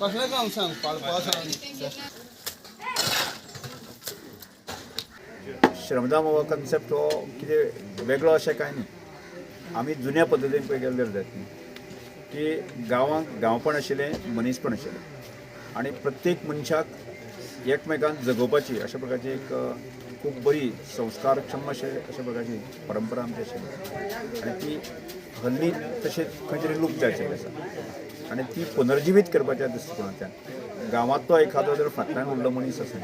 कसलं काम सांग पाळपा सांग हो कन्सेप्ट हो कितें वेगळो अशें कांय न्ही. आमी जुन्या पद्दतीन पळय गेले जायत न्ही की गांवांक गांवपण आशिल्लें मनीसपण आशिल्लें आनी प्रत्येक मनशाक एकमेकांक जगोवपाची अशा प्रकारची एक खूब बरी संस्कारक्षम अशें अशा प्रकारची परंपरा आमची आशिल्ली आनी ती हल्ली तशेंच खंय तरी लूप जायचे आसा आनी ती पुनर्जिवीत करपाच्या दृश्टिकोनांतल्यान गांवांतलो एखादो जर फाटल्यान उरलो मनीस आसा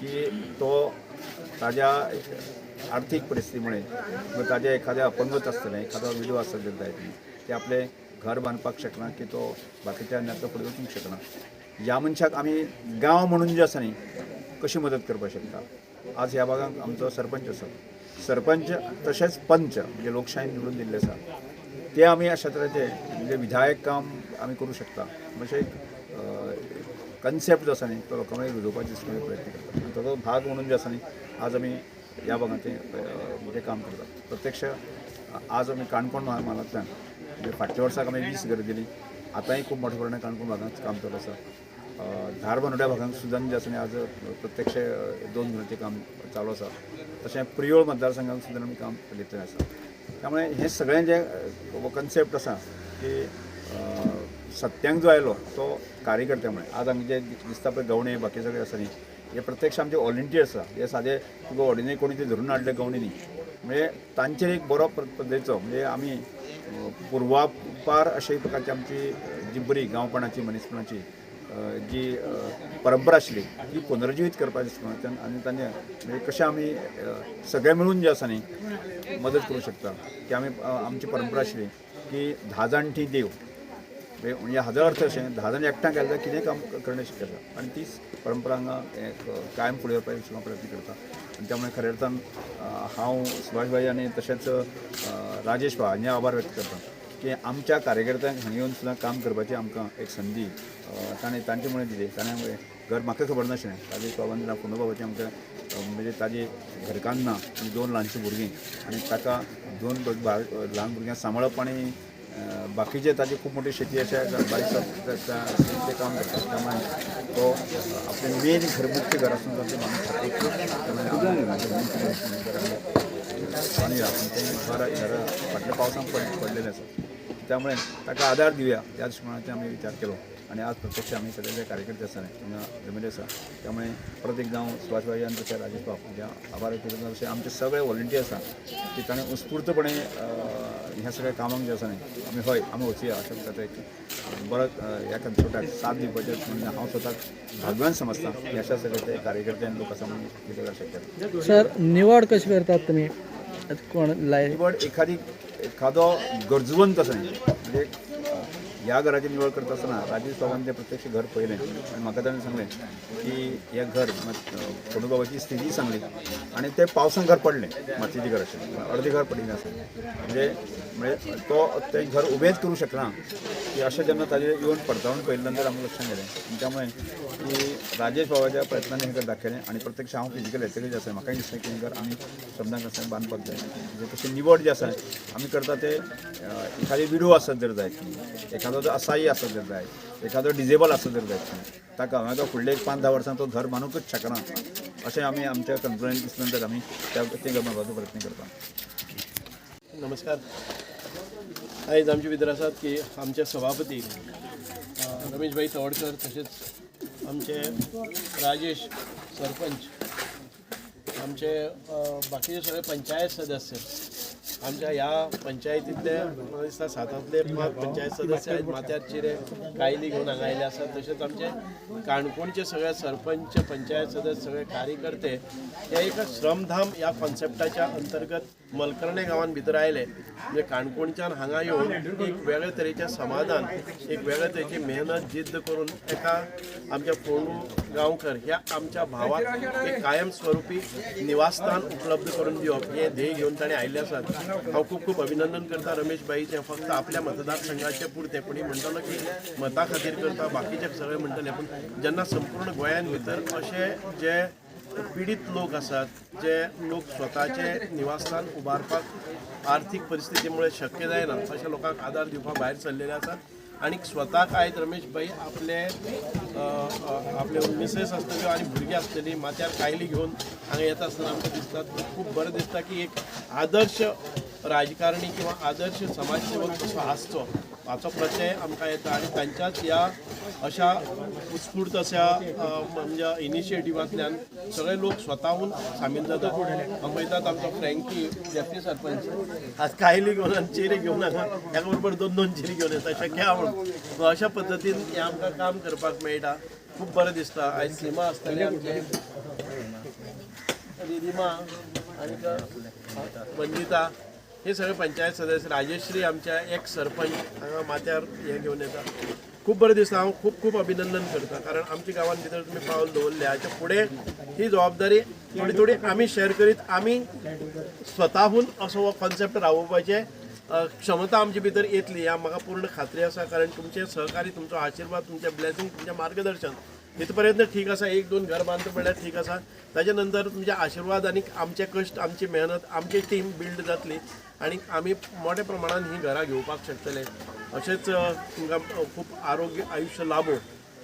की तो ताज्या आर्थीक परिस्थितीमुळे किंवा ताजे एखाद्या अपंगत आसतलें एखादो विडो आसत जर जायत ते आपले घर बांदपाक शकना की तो बाकीच्या नेतो फुडें वचूंक शकना ह्या मनशाक आमी गांव म्हणून जे आसा न्ही कशी मदत करपाक शकता? आज ह्या भागांत आमचो सरपंच आसा सरपंच तशेंच पंच जे लोकशाही निवडून दिले आसा ते आमी या क्षेत्राचे म्हणजे विधायक काम आमी करू शकता. म्हणजे एक कन्सेप्ट जो आसा न्ही तो लोकां मदीं रुजोवपाचे प्रयत्न करता ताचो भाग म्हणून जे आसा न्ही आज आमी ह्या भागांत म्हणजे काम करतात प्रत्यक्ष आज आमी काणकोण म्हालांतल्यान म्हणजे फाटल्या वर्साक आमी वीस घरां दिली. आतांय खूब मोठ्या प्रमाणात काणकोण भागांत काम चालू आसा धार भागांत सुद्दां जे म्हणजे आसा आज प्रत्यक्ष दोन म्हयन्याचें काम चालू आसा तशें प्रियोळ मतदारसंघांत सुद्दां आमी काम घेतलें आसा त्यामुळे हे सगळें जे कन्सेप्ट आसा की सत्यांक जो आयलो तो कार्यकर्त्या कार्यकर्त्यामुळे. आज आमी जे दिसता पळय गवणे बाकी सगळे आसा न्ही. हे प्रत्यक्ष आमचे व्हॉलंटियर्स आसा हे सादे तुका ऑर्डिनरी कोणी ते धरून हाडले गवणे न्ही. म्हणजे तांचेर एक बरो पद्दतीचो म्हणजे आमी पुर्वापार अशे प्रकारची आमची जी बरी गांवपणाची मनीसपणाची जी परंपरा आशिल्ली ती पुनर्जीवीत करपाची दृश्टिकोनांतल्यान आनी तांणी म्हणजे कशें आमी सगळे मिळून जे आसा न्ही मदत करूंक शकता की आमी आमची परंपरा आशिल्ली की धा जाणटी देव म्हणजे हाजो अर्थ अशें धा जाण एकठांय केलें जाल्यार कितेंय काम करणे शक्य आसा आनी तीच परंपरा हांगा कायम फुडें व्हरपाची हांव प्रयत्न करता आनी त्यामुळे खऱ्या अर्थान हांव सुभाष भाई आनी तशेंच राजेश भाव हांचे आभार व्यक्त करता की आमच्या कार्यकर्त्यांक हांगा येवन सुद्दां काम करपाची आमकां एक संदी ताणें तांचे मुळे दिले. ताणें घर म्हाका खबर नाशिल्लें ताजे बाबान फोंडू बाबाची आमकां म्हणजे ताजे घरकान्ना आनी दोन ल्हानशीं भुरगीं आनी ताका दोन ल्हान भुरग्यांक सांबाळप आनी बाकीचे ताजी खूप मोठी शेती अशा बारीक ते काम करतात. त्यामुळे तो आपले मेन घरमुख्य घर असून माणूस ते घर फाटल्या पावसान पड पडलेले आसा त्यामुळे ताका आदार दिवया त्या दृष्टिकोनाचे आम्ही विचार केलो. आणि आज प्रत्यक्ष आम्ही सगळे कार्यकर्ते न्ही, हांगा जमिल्ले आसा त्यामुळे परत एक हांव सुभाषबाई आनी तशें राजेश बाब म्हणजे आभार तशें आमचे सगळे व्हॉलिंटियर्स आसा की ताणें उत्स्फूर्तपणे ह्या सगळ्या कामाक जे आसा न्ही आमी हय आमी वचुया अशा एक बरो अ, ह्या कन्सेप्टाक साथ दिवपाचे म्हणजे हांव स्वताक भाग्यवान समजता की अशा सगळे ते कार्यकर्ते आनी लोक आसा म्हणून कितें शक्य सर निवड कशी करतात तुम्ही? कोण लाय निवड एखादी एखादो गरजवंत आसा न्ही. म्हणजे या ह्या घराची निवड करता आसतना राजेश बाबान तें प्रत्यक्ष घर पळयलें आनी म्हाका ताणें सांगलें की हें घर फोटो बाबाची स्थिती सांगली. आनी तें पावसान घर पडलें मातयेचें घर आशिल्लें अर्दें घर पडिल्लें आसा म्हणजे म्हणजे तो तें घर उबेंच करूंक शकना की अशें जेन्ना ताजेर येवन पडताळून पळयले नंतर आमकां लक्षांत गेलें आनी त्यामुळे की राजेश बाबाच्या प्रयत्नांनी हें घर दाखयलें आनी प्रत्यक्ष हांव फिजिकल येतकीर जे आसा म्हाकाय दिसता की हें घर आमी शब्दांक आसा बांदपाक जाय म्हणजे तशी निवड जी आसा आमी करता ते एखादी विडो आसत जर जाय एखादो जर असाही आसत जर जाय एखादो डिजेबल आसत जर जाय ताका हांगा फुडले एक पांच धा वर्सां तो घर मानूंकच शकना. अशें आमी आमच्या कन्फरन्स नंतर आमी त्या ते घर प्रयत्न करता. नमस्कार. आयज आमचे भितर आसात की आमचे सभापती रमेश भाई तवडकर तशेंच आमचे राजेश सरपंच आमचे बाकीचे सगळे पंचायत सदस्य आमच्या ह्या पंचायतींतले म्हाका दिसता सातांतले पांच पंचायत सदस्य आहेत. माथ्यार चिरे कायली घेवन हांगा आयले आसात तशेंच आमचे काणकोणचे सगळे सरपंच पंचायत सदस्य सगळे कार्यकर्ते हे एक श्रमधाम ह्या कॉन्सेप्टाच्या अंतर्गत मलकर्णे गांवान भितर आयले म्हणजे काणकोणच्यान हांगा येवन एक वेगळे तरेचें समाधान एक वेगळे तरेची मेहनत जिद्द करून एका आमच्या फोंडू गांवकर ह्या आमच्या भावाक एक कायमस्वरूपी निवासस्थान उपलब्ध करून दिवप. हे ध्येय घेवन ताणें आयिल्ले आसात हो, हांव खूब खूब अभिनंदन करता रमेश भाई. भाईचें फक्त आपल्या मतदारसंघाचे पुरते पूण म्हणटलो की मता खातीर करता बाकीचे सगळे म्हणटले पूण जेन्ना संपूर्ण गोंयान भितर असे जे पिडीत लोक आसात जे लोक स्वताचे निवासस्थान उबारपाक आर्थीक परिस्थितीमुळे शक्य जायना अशा लोकांक आदार दिवपाक भायर सरलेले आसात आणि स्वताक आयज रमेश भाई आपले आपले मिसेस आसतल्यो आनी भुरगीं आसतलीं माथ्यार कायली घेवन हांगा येता आसतना आमकां दिसता खूब बरें दिसता की एक आदर्श राजकारणी किंवा आदर्श समाजसेवक कसो आसचो हाचो प्रत्यय आमकां येता. आनी तांच्याच ह्या अशा उत्स्फूर्त अशा म्हणजे इनिशिएटिव्हांतल्यान सगळे लोक स्वताहून सामील जातात. हांव पळयतात आमचो फ्रँकी डेप्टी सरपंच. आज कायली घेवन आनी चेरी घेवन हांगा ह्या बरोबर दोन दोन चेरी घेवन येता शक्य आहा म्हणून. अशा पद्दतीन हें आमकां काम करपाक मेळटा. खूब बरें दिसता. आयज सिमा आसतली आमचे रिदिमा आनीक वंदिता. हे सगळे पंचायत सदस्य राजेश्री आमच्या एक सरपंच हांगा माथ्यार हे घेवन येता खूब बरें दिसता. हांव खूब खूब अभिनंदन करता. कारण आमच्या गांवांत भितर तुमी पावल दवरले हाच्या फुडें ही जबाबदारी थोडी थोडी आमी शेअर करीत. आमी स्वताहून असो हो कॉन्सेप्ट रावोवपाचे क्षमता आमचे भितर येतली. ह्या म्हाका पूर्ण खात्री आसा कारण तुमचे सहकारी तुमचो आशिर्वाद तुमचे ब्लेसिंग तुमचें मार्गदर्शन इथपर्यंत ठीक आसा एक दोन घर बांदता म्हणल्यार ठीक आसा ताच्या नंतर तुमचे म्हणजे आशिर्वाद आनी आमचे कश्ट आमची मेहनत आमची टीम बिल्ड जातली. आणि आमी मोठ्या प्रमाणात ही घरां घेवपाक शकतले. अशेंच तुमकां खूब आरोग्य आयुश्य लाभो.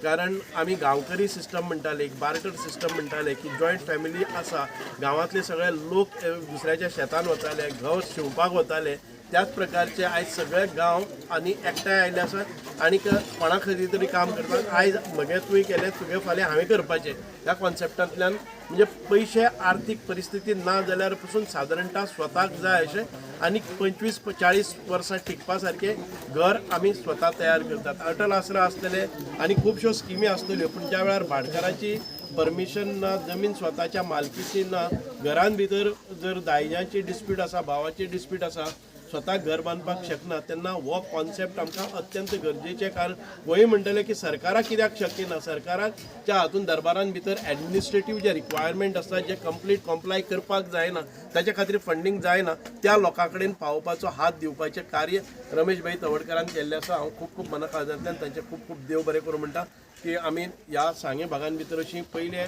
कारण आमी गांवकरी सिस्टम म्हणटाले एक सिस्टम म्हणटाले की जॉयंट फॅमिली आसा गांवांतले सगळे लोक दुसऱ्याच्या शेतान वताले घर शिंवपाक वताले. त्याच प्रकारचे आयज सगळे गांव आनी एकठांय आयले आसात आनीक कोणा खरी तरी काम करतात आयज म्हगे तुवें केलें तुगे फाल्यां हांवें करपाचें. ह्या कॉन्सेप्टांतल्यान म्हणजे पयशे आर्थीक परिस्थिती ना जाल्यार पसून सादारणता स्वताक जाय अशें आनी पंचवीस चाळीस वर्सां टिकपा सारकें घर आमी स्वता तयार करतात. अटल आसरा आसतले आनी खुबश्यो स्किमी आसतल्यो पूण ज्या वेळार भाटकाराची परमिशन ना जमीन स्वताच्या मालकीची ना घरान भितर जर दायज्यांची डिस्प्यूट आसा भावाची डिस्प्यूट आसा स्वतः घर बांदपाक शकना तेन्ना हो कॉन्सेप्ट आमकां अत्यंत गरजेचे कारण वय म्हणटले की सरकाराक कित्याक शक्य ना? सरकाराच्या हातून दरबारान भितर ऍडमिनिस्ट्रेटीव जे रिक्वायरमेंट आसता जे कंप्लीट कॉम्प्लाय करपाक जायना ताच्या खातीर फंडींग जायना त्या लोकां कडेन पावोवपाचो हात दिवपाचें कार्य रमेश भाई तवडकरान केल्लें आसा. हांव खूब खूब मना काळजांतल्यान तांचे खूब खूब देव बरें करूं म्हणटा. की आमी ह्या सांगे भागान भितर अशीं पयले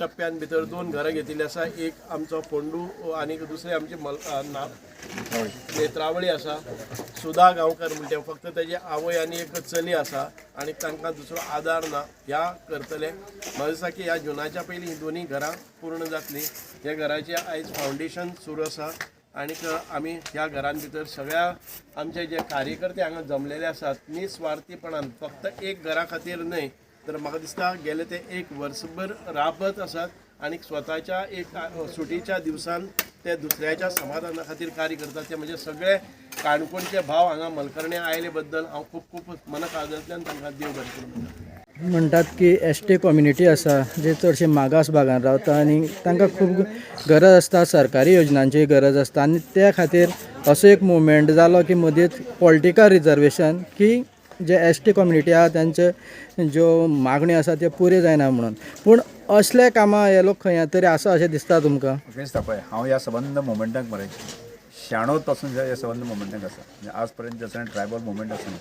टप्प्यान भितर दोन घरां घेतिल्लीं आसा एक आमचो फोंडू आनी दुसरें आमचे मल ना नेत्रावळी आसा सुधा गांवकर म्हणटे फक्त तेजे आवय आनी एक चली आसा आनी तांकां दुसरो आदार ना ह्या करतले. म्हाका दिसता की ह्या जुनाच्या पयलीं ही दोनी घरां पूर्ण जातलीं ह्या घराचें आयज फावंडेशन सुरू आसा आणि आमी ह्या घरां भितर सगळ्या आमचे जे कार्यकर्ते हांगा जमलेले आसात निस्वार्थीपणान फक्त एक घरा खातीर न्हय तर म्हाका दिसता गेले ते एक वर्सभर राबत आसात आनी स्वताच्या एक सुटीच्या दिवसान ते दुसऱ्याच्या समाधाना खातीर कार्य करतात. ते म्हणजे सगळे काणकोणचे भाव हांगा मलकर्णे आयले बद्दल हांव खूब खूब मना काळजांतल्यान तांकां देव बरें करूं म्हणटा म्हणटात की एस टी कम्युनिटी आसा जे चडशे मागास भागांत रावता आनी तांकां खूब गरज आसता सरकारी योजनांची गरज आसता आनी त्या खातीर असो एक मुवमेंट जालो की मदींच पॉलिटिकल रिजर्वेशन की जे एस टी कम्युनिटी आहा तांचे ज्यो मागण्यो आसा त्यो पुरे जायना म्हणून. पूण असले कामां हे लोक खंय तरी आसा अशें दिसता तुमकां? दिसता पळय. हांव ह्या सबंद मुवमेंटाक मरे. शाणोत पासून ह्या सबंद मुवमेंटाक आसा. म्हणजे आज पर्यंत जसं ट्रायबल मुवमेंट आसा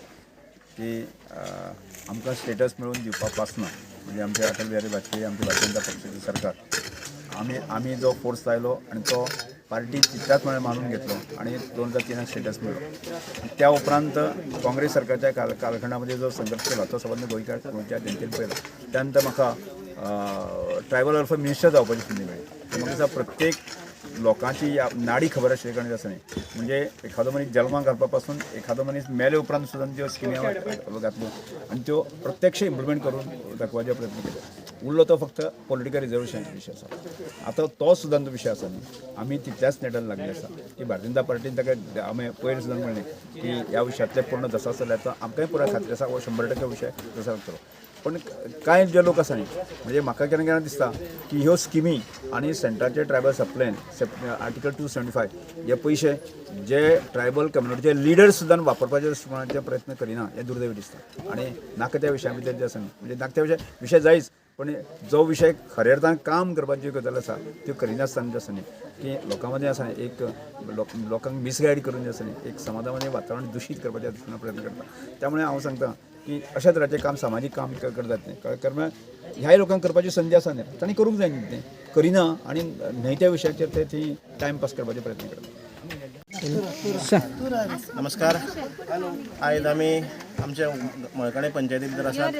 की आमकां स्टेटस मेळून दिवपा पासना म्हणजे आमचे अटल बिहारी वाजपेयी आमचे भारतीय जनता पक्षाचे सरकार आमी आमी जो फोर्स लायलो आनी तो पार्टी तितल्याच म्हळ्यार मानून घेतलो आणि दोन हजार तिनात स्टेटस मिळलो. त्या उपरांत काँग्रेस सरकारच्या काल कालखंडामध्ये जो संघर्ष केला तो संबंध गोयकार गोंयच्या जनतेन पळयला त्यानंतर म्हाका ट्रायबल वेलफेअर मिनिस्टर जावपाची संदी मेळ्ळी म्हाका दिसता प्रत्येक लोकांची या नाडी खबर आसली कारण आसा न्ही. म्हणजे एखादो मनीस जल्माक घालपा पासून एखादो मनीस मेले उपरांत सुद्दां त्यो स्किमी घातल्यो आनी त्यो प्रत्यक्ष इम्प्लिमेंट करून दाखोवपाचे प्रयत्न केले. उरलो तो फक्त पॉलिटिकल रिजर्वेशनचो विशय आसा आतां तो सुद्दां तो विशय आसा न्ही. आमी तितल्याच नेटान लागले आसा की भारतीय जनता पार्टीन ताका आमी पयर सुद्दां म्हणलें की ह्या विशयांतले पूर्ण जसा जाल्यार तो आमकांय पुराय खात्री आसा हो शंबर टक्के विशय जसा लागतलो पण कांय जे लोक आसा न्ही म्हणजे म्हाका केन्ना केन्ना दिसता की ह्यो स्किमी आनी सेंट्रलचे ट्रायबल सप्लायन आर्टिकल टू सेवेंटी फाय हे पयशे जे ट्रायबल कम्युनिटीचे लिडर्स सुद्दां वापरपाचे प्रमाणाचे प्रयत्न करिना हे दुर्दैवी दिसता. आनी नाका त्या विशया भितर जे आसा न्ही म्हणजे नाका त्या विशय विशय जायच पण जो विशय खऱ्या अर्थान काम करपाची ज्यो आसा त्यो करिनासतना जे आसा न्ही. की लोकां मदीं आसा एक लोक लोकांक मिसगायड करून जे आसा न्ही. एक मदीं वातावरण दुशीत करपाचे प्रयत्न करता. त्यामुळे हांव सांगता की अशा तरांचें काम सामाजीक काम क- करतात न्ही. कारण ह्याय लोकांक करपाची संदी आसा न्ही. तांणी करूंक जाय न्ही. तें करिना आनी न्हय त्या विशयाचेर ते ती टायमपास करपाचे प्रयत्न करतात. नमस्कार. आयज आमी आमच्या मळकणे पंचायती भितर आसात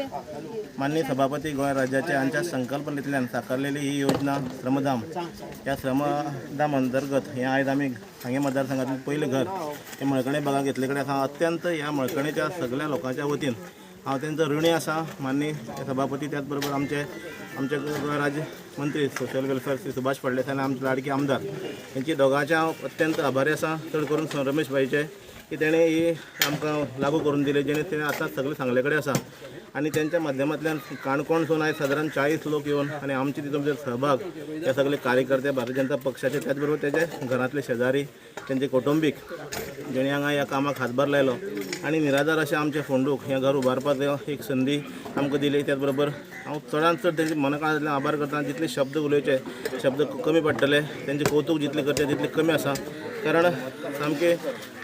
माननीय सभापती गोंय राज्याचे हांच्या संकल्पनेंतल्यान साकारलेली ही योजना श्रमधाम ह्या श्रमधाम अंतर्गत हे आयज आमी हांगे मतदारसंघातलें पयलें घर हे मळकणे भागांत घेतले कडेन आसा अत्यंत ह्या मळकणेच्या सगळ्या लोकांच्या वतीन हांव तेंचो ऋणी आसा माननीय सभापती त्याच बरोबर आमचे आमचे गोंय राज्य मंत्री सोशल वेलफेअर श्री सुभाष फळदेसाय आनी आमचे लाडके आमदार. यांची दोगांचे हांव अत्यंत आभारी आसा चड करून रमेश भाईचे की तेणें ही आमकां लागू करून दिले जेणे तेणें आतां सगळे सांगले कडेन आसा आनी तेंच्या माध्यमांतल्यान काणकोणसून आयज सादारण चाळीस लोक येवन आनी आमचे तितून जर म्हणजे सहभाग हे सगळे कार्यकर्ते भारतीय जनता पक्षाचे त्याच बरोबर तेजे घरांतले शेजारी तेंचे कौटुंबीक जेणे हांगा ह्या कामाक हातभार लायलो. आनी निराधार अशें आमचे फोंडूक हें घर उबारपाक एक संदी आमकां दिली त्याच बरोबर. हांव चडांत चड तेंचे मनाकाळांतल्यान आभार करता जितले शब्द उलोवचे शब्द कमी पडटले तेंचे कौतुक जितले करचे तितले कमी आसा कारण सामके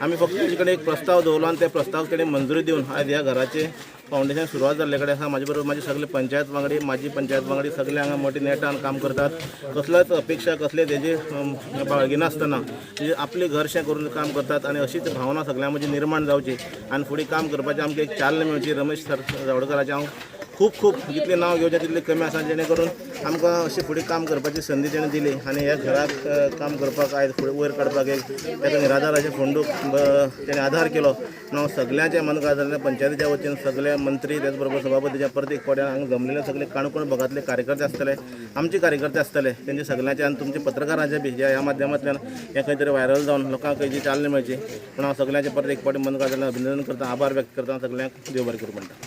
आमी फक्त तेजे कडेन एक प्रस्ताव दवरलो आनी त्या प्रस्तावाक तेणें मंजुरी दिवन आयज ह्या घराचे फावंडेशन सुरवात जाल्ले कडेन आसा म्हाजे बरोबर म्हाजे सगळे पंचायत वांगडी माजी पंचायत वांगडी सगळे हांगा मोठे नेटान काम करतात. कसलोच अपेक्षा कसले तेजे अम, बाळगी नासतना तेजे आपले घरशें करून काम करतात आनी अशीच भावना सगळ्यां म्हजी निर्माण जावची आनी फुडें काम करपाचें आमकां एक चाल्ल मेळची रमेश सर जावडेकराचें. हांव खूप खूप जितले नांव घेवचें तितलें कमी आसा जेणे करून आमकां अशी फुडें काम करपाची संदी तेणें दिली आनी ह्या घराक काम करपाक आयज फुडें वयर काडपाक एक ताका निराधाराचे फोंडूक तेणें आधार केलो. हांव सगळ्यांच्या मनात जाल्ल्या पंचायतीच्या वतीन सगळे मंत्री त्याच बरोबर सभापतीच्या प्रत्येक कोड्यान हांगा जमलेले सगळे काणकोण भागातले कार्यकर्ते आसतले आमचे कार्यकर्ते आसतले तेंचे सगळ्यांचे आनी तुमचे पत्रकारांचे बी ज्या ह्या माध्यमांतल्यान हें खंय तरी व्हायरल जावन लोकांक खंयची चालना मेळची पूण हांव सगळ्यांचे परत एक फावटी मनात अभिनंदन करता आभार व्यक्त करता सगळ्यांक देव बरें करूं म्हणटा